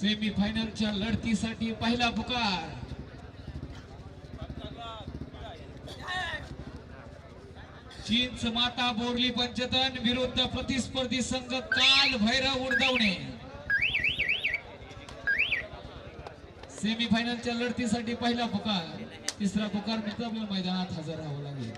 Semi फायनलच्या लढतीसाठी पहिला पुकार. चीनच माता बोरली पंचतन विरुद्ध प्रतिस्पर्धी संघ काल भैरव उडदवणे. सेमी फायनलच्या लढतीसाठी पहिला पुकार. तिसरा पुकार मित्र मैदानात हजर राहावं लागेल.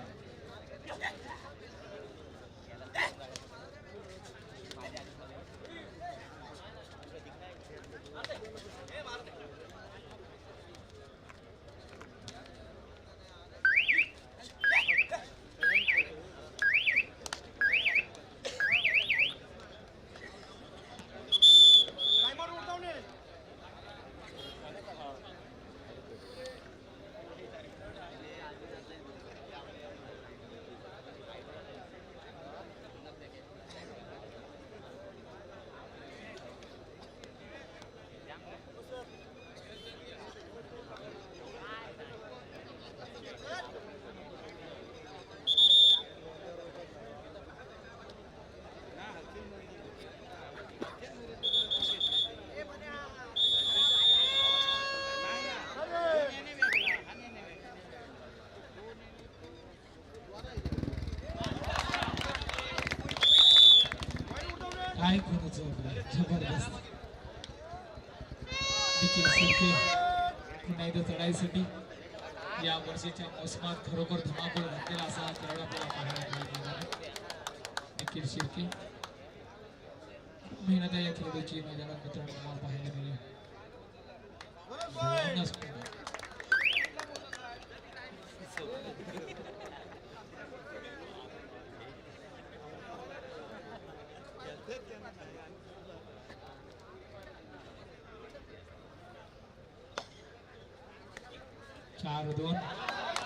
काय करायचं आपलं जबरदस्त पुन्हा एकदा चढाईसाठी या वर्षीच्या मोसमात खरोखर धमाकूळ घातलेला असा हा आपल्याला पाहायला मिळाला. निखिल शिर्के मेहनत आहे या खेळाडूची मैदानात मित्रांनो पाहायला मिळेल चार दोन.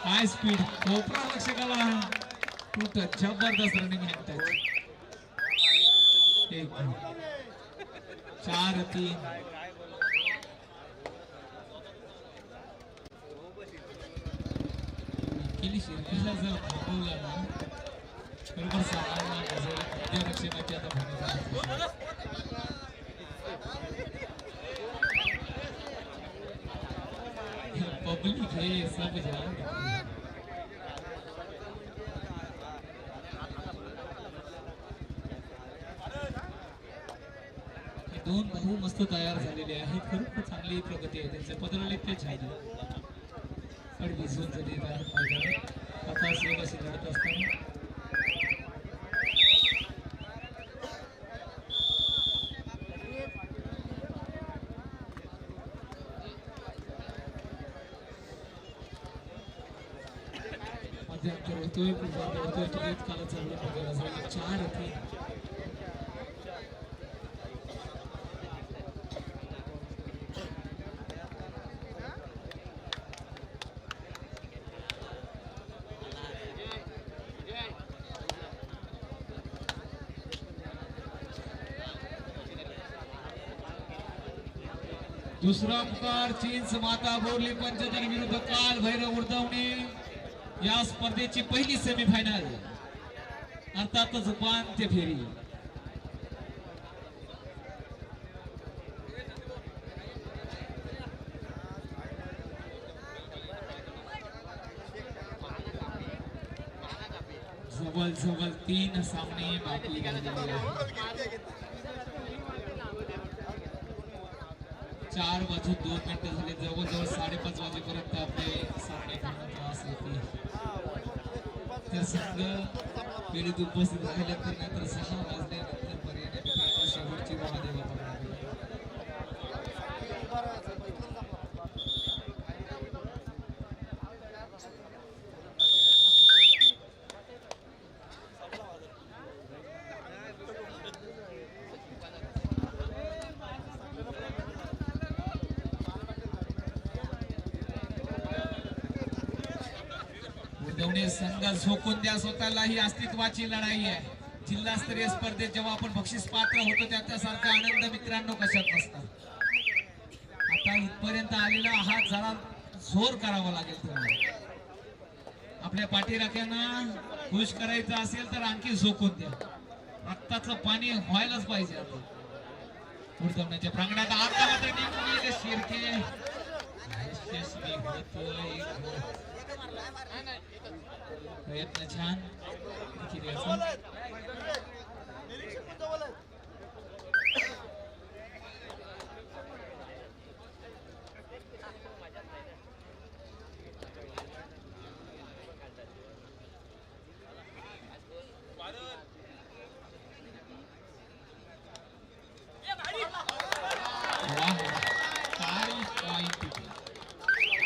हाय स्पीड कोपरा लक्ष करा कुठं? जबरदस्त रनिंग निघतात एक चार तीन. केली शिरकीला जर थांबवला ना. बरोबर सहा नजर आता भूमिका आहे. पब्लिक है सब जान। दोन भाऊ मस्त तयार झालेले आहेत. खूप चांगली प्रगती आहे त्यांचे. पदरले ते छान पण भिजवून झाले आहेत मैदानात आता सेवाशी लढत असताना. तोही होतोय पुढे होतोय तुझ्यात काला चालू बघायला जाईल चार तीन दुसरा पुकार चीनच माता बोरली पंचतर विरुद्ध काल भैरव उडदावणे या स्पर्धेची पहिली सेमीफायनल अर्थातच उपांत्य फेरी. जवळ जवळ तीन सामने बाकी राहिलेले आहेत चार वाजून दोन मिनिटं झाले. जवळजवळ साडेपाच वाजेपर्यंत आपले सामने संघ वेळेत उपस्थित राहिल्यानंतर नंतर सहा वाजल्यानंतर पर्याय मित्रांनो शेवटची महादेवा पकडावी एवढे संघ झोकून द्या स्वतःला ही अस्तित्वाची लढाई आहे. जिल्हास्तरीय स्पर्धेत जेव्हा आपण बक्षीस पात्र होतो त्याच्यासारखा आनंद मित्रांनो कशात नसता आता इथपर्यंत आलेला हा जरा जोर करावा लागेल तुम्हाला. आपल्या पाठीराख्यांना खुश करायचं असेल तर आणखी झोकून द्या. रक्ताचं पाणी व्हायलाच पाहिजे आता. पुढच्या प्रांगणात आता मात्र शिरके. प्रयत्न छान.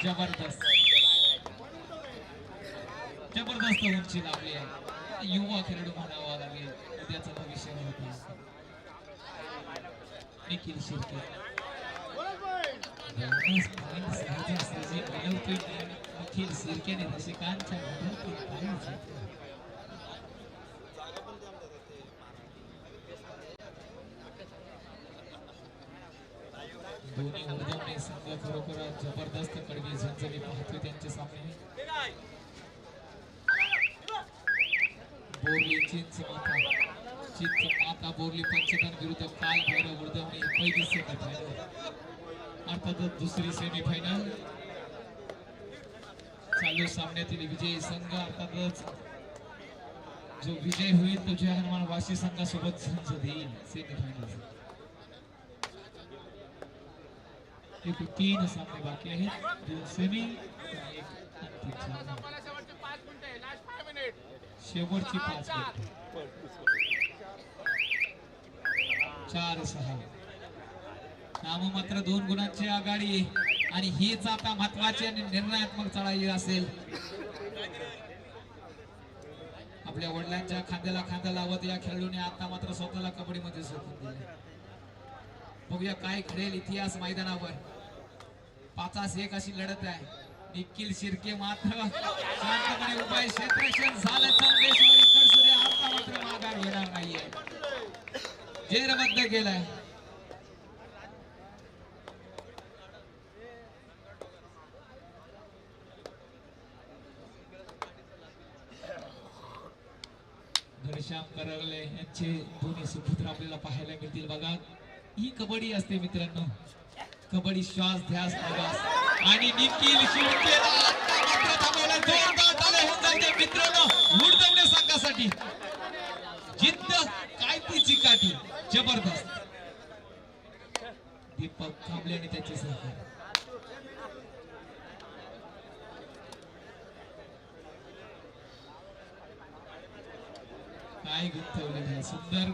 जबरदस्त. जबरदस्त उंची लावली आहे. युवा खेळाडू म्हणावा लागेल उद्याचं भविष्य होतं निखिल शिर्के. निखिल शिर्केने रसिकांच्या दोन्ही उर्दवणे संघ खरोखर जबरदस्त कडवी झणझणी पाहतोय त्यांचे सामने. बोरली चिंच माता चिंच माता बोरली पंचतन विरुद्ध काल भैरव उर्दवणे ही पहिली सेमीफायनल अर्थातच दुसरी सेमीफायनल चालू सामन्यातील विजयी संघ अर्थातच जो विजय होईल तो जय हनुमान वाशी संघासोबत झुंज देईल सेमीफायनल एकूण तीन सामने बाकी आहेत. दोन सेमी एक अंतिम सामना. शेवटची पाच चार सहा. नाममात्र दोन गुणांची आघाडी. आणि हीच आता महत्वाची आणि निर्णयात्मक चढाई असेल. आपल्या वडिलांच्या खांद्याला खांदा लावत या खेळाडूने आता मात्र स्वतःला कबड्डीमध्ये सोपून दिले. बघूया काय खेळेल इतिहास मैदानावर. पाचास एक अशी लढत आहे. निखिल शिर्के मात्र शांतपणे उपाय क्षेत्रक्षण झालं. चंदेश्वरी कडसुरे आता मात्र माघार घेणार नाहीये. जेरबद्ध केलाय. घनश्याम करगले यांचे दोन्ही सुपुत्र आपल्याला पाहायला मिळतील. बघा ही कबड्डी असते मित्रांनो. कबड्डी श्वास ध्यास प्रवास. आणि निखिल शिर्केला आता मित्रांनो. उडदवणे संघासाठी. जिद्द काय ती चिकाटी. जबरदस्त. दीपक थांबले आणि त्याचे सहकार. काय गुंतवलेलं आहे सुंदर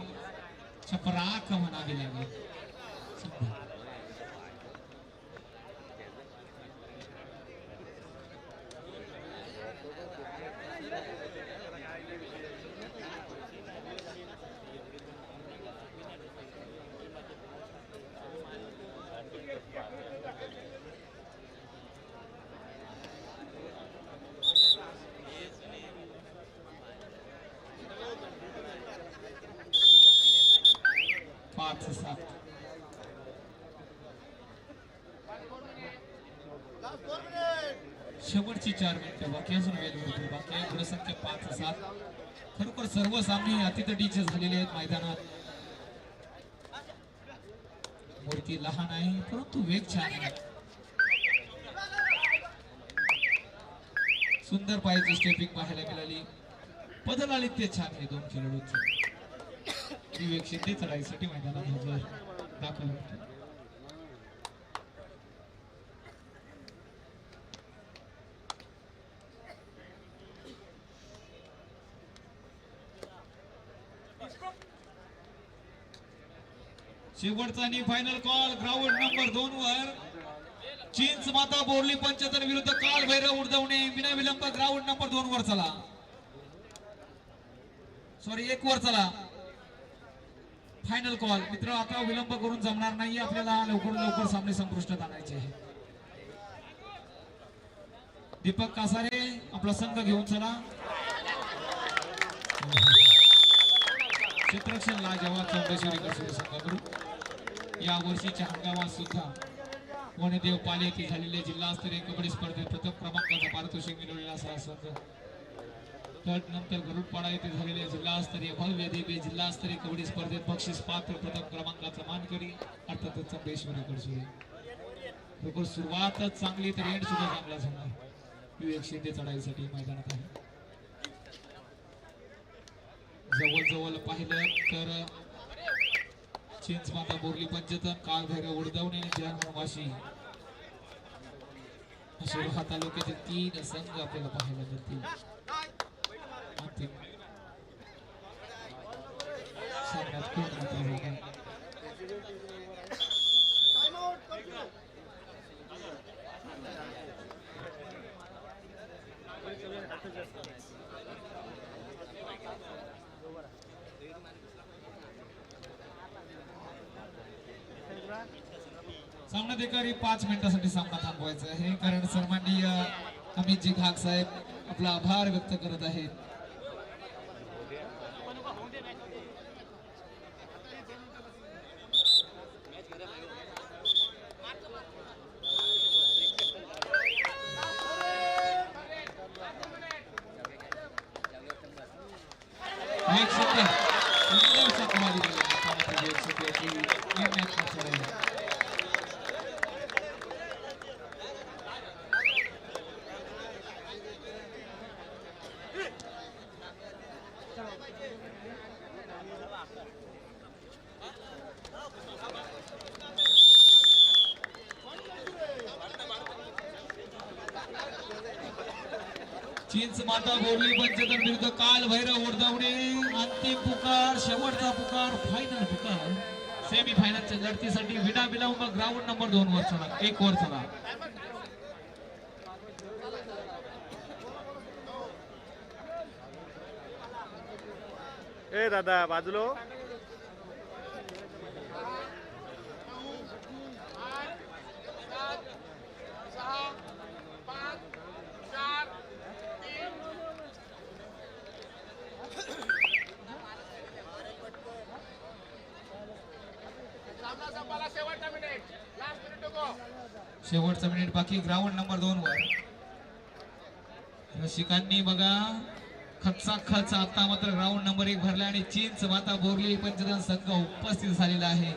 चपराक म्हणावी लागेल. सुंदर. आठ पाच सात शेवटची चार मिनिटं बाकी अजून वेळ होतो बाकी आहे गुणसंख्या पाच सात खरोखर सर्व सामने अतितटीचे झालेले आहेत मैदानात. मूर्ती लहान आहे परंतु वेग छान आहे. सुंदर पायाची स्टेपिंग पाहायला मिळाली. बदल आली ते छान आहे दोन खेळाडूंचे. विवेक शिंदे चढाईसाठी मैदानात हजर दाखल शेवटचा आणि फायनल कॉल ग्राउंड नंबर दोन वर. चिंच माता बोरली पंचतन विरुद्ध काल भैरव उडदवणे विना विलंब ग्राउंड नंबर दोन वर चला. सॉरी एक वर चला. फायनल कॉल मित्र आता विलंब करून जमणार नाही आपल्याला लवकर लवकर सामने संपुष्टात आणायचे आहे. दीपक कासारे आपला संघ घेऊन चला. क्षेत्रक्षण लाजवा चौंडेश्वरी कसोटी संघाकडून. या वर्षीच्या हंगामात सुद्धा वनदेव पाले येथे झालेले जिल्हास्तरीय कबड्डी स्पर्धेत प्रथम क्रमांकाचा पारितोषिक मिळवलेला असा संघ. तट नंतर गरुडपाडा येथे झालेल्या जिल्हास्तरीय भव्य दिव्य जिल्हास्तरीय कबड्डी स्पर्धेत बक्षीस पात्र प्रथम क्रमांकाचा मानकरी अर्थातच चंपेश्वरी कडसुरे सुरुवातच चांगली तर एंड सुद्धा चांगला होणार विवेक शिंदे चढाईसाठी मैदानात आहे. जवळ जवळ पाहिलं तर चिंच माता बोरली पंचतन काळ भैरव उडदवणे आणि ध्यान वाशी. शिरोहा तालुक्यातील तीन संघ आपल्याला पाहायला मिळतील अंतिम सामन्यात कोण पाच मिनिटासाठी सामना थांबवायचा आहे कारण सन्माननीय अमितजी घाग साहेब आपला आभार व्यक्त करत आहेत विवेक शिंदे सुंदर चकमारी दिली हातामध्ये विवेक शिंदेची तीन मॅच चढवली चिंच माता बोरली पंचतन विरुद्ध काल भैरव ओढदावणे अंतिम पुकार शेवटचा पुकार फायनल पुकार. सेमी फायनलच्या लढतीसाठी विना विलंब ग्राउंड नंबर दोन वर चला. एक वर चला. ए दादा बाजूलो. शेवटचा मिनिट बाकी ग्राउंड नंबर दोन वर. रसिकांनी बघा खचा खच आता मात्र ग्राउंड नंबर एक भरला आणि चीनच माता बोरली पंचदान संघ उपस्थित झालेला आहे.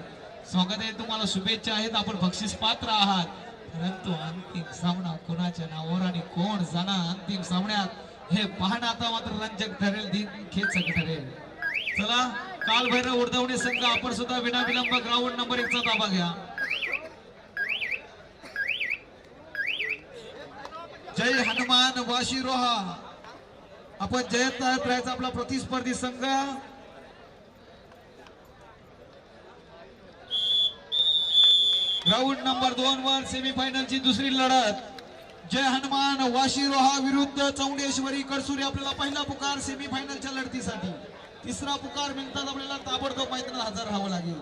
स्वागत आहे तुम्हाला शुभेच्छा आहेत. आपण बक्षीस पात्र आहात. परंतु अंतिम सामना कोणाच्या नावावर आणि कोण जाणार अंतिम सामन्यात हे पाहणं आता मात्र रंजक ठरेल दिन खेचक ठरेल. चला काल भैरव उडदवणे संघ आपण सुद्धा विनाविलंब ग्राउंड नंबर एक चा ताबा घ्या. जय हनुमान वाशी रोहा आपण जयत राहायचा आपला प्रतिस्पर्धी संघ. ग्राउंड नंबर दोन वर सेमीफायनलची दुसरी लढत. जय हनुमान वाशी रोहा विरुद्ध चौंडेश्वरी कडसुरी आपल्याला पहिला पुकार सेमीफायनलच्या लढतीसाठी. तिसरा पुकार मिळतात आपल्याला ताबडतोब मैदानात हजर राहावं लागेल.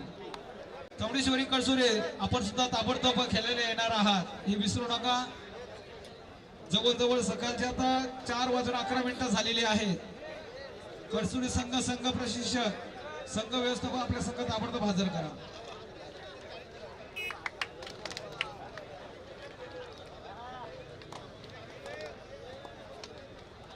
चौडेश्वरी कडसुरे आपण सुद्धा ताबडतोब खेळलेले येणार आहात. हे विसरू नका. जवळजवळ सकाळचे आता चार वाजून अकरा मिनिटं झालेली आहेत. कडसुरी संघ संघ प्रशिक्षक संघ व्यवस्थापक आपल्या संघ ताबडतोब हजर करा.